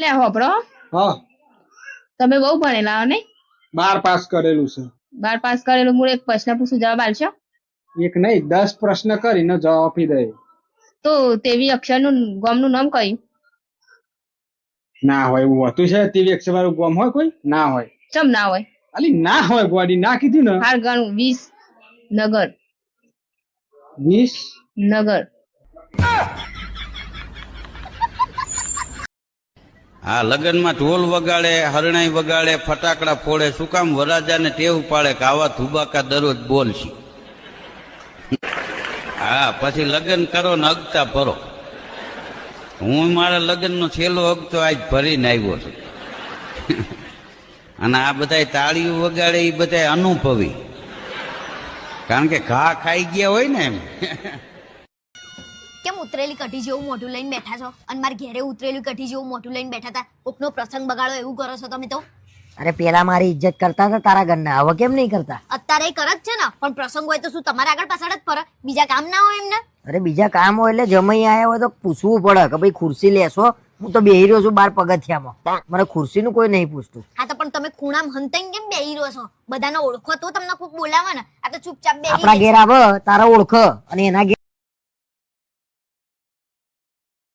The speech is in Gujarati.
એટલે હોભળો હા. તમે બહુ ભણેલા હો ને બાર પાસ કરેલું છે. બાર પાસ કરેલું હું એક પ્રશ્ન પૂછું જવાબ આલશો? એક નહીં દસ પ્રશ્ન કરીને જવાબ આપી દે. તો તેવી અક્ષરનું ગામનું નામ કયું? ના હોય એવું હોતું છે તેવી અક્ષર વાળું ગોમ હોય કોઈ? ના હોય. ચમ ના હોય? અલી ના હોય ગોડી ના કીધું ને. હાર ગણું વીસ નગર. વીસ? નગર. આ લગ્નમાં ઢોલ વગાડે, હરણાઈ વગાડે, ફટાકડા ફોડે, શું કામ વરાજાને ટેવ પાડે કે આવા ધુબાકા દરરોજ બોલશે હા, પછી લગ્ન કરો ને અગતા ભરો હું મારા લગ્નનો છેલ્લો અગતો આજ ભરીને આવ્યો છું. અને આ બધા તાળીઓ વગાડે, એ બધા અનુભવી. કારણ કે ઘા ખાઈ ગયા હોય ને એમ. કેમ ઉતરેલી કઢી જેવું મોઢું લઈને બેઠા છો? અને મારા ઘેરે ઉતરેલી કઢી જેવું મોઢું લઈને બેઠા હતા. કોકનો પ્રસંગ બગાડો એવું કરો છો તમે તો? અરે પેલા મારી ઇજ્જત કરતા હતા તારા ઘરના. હવે કેમ નહીં કરતા? અત્યારે કરે જ છે ને. પણ પ્રસંગ હોય તો શું તમારે આગળ પાછળ જ ફરે? બીજા કામ ના હોય એમને? અરે બીજા કામ હોય એટલે જમાઈ આયા હોય તો પૂછવું પડે કે ભાઈ ખુરશી લેશો? હું તો બેહી રહ્યો છું બાર પગથિયામાં. મને ખુરશીનું કોઈ નહીં પૂછતું. હા તો પણ તમે ખૂણામ હંતાઈને કેમ બેહી રહ્યો છો? બધાને ઓળખો તો તમને ખૂબ બોલાવે ને. આ તો ચૂપચાપ બેહી આપણા ઘેર આવે તારા ઓળખ અને એના ઘેર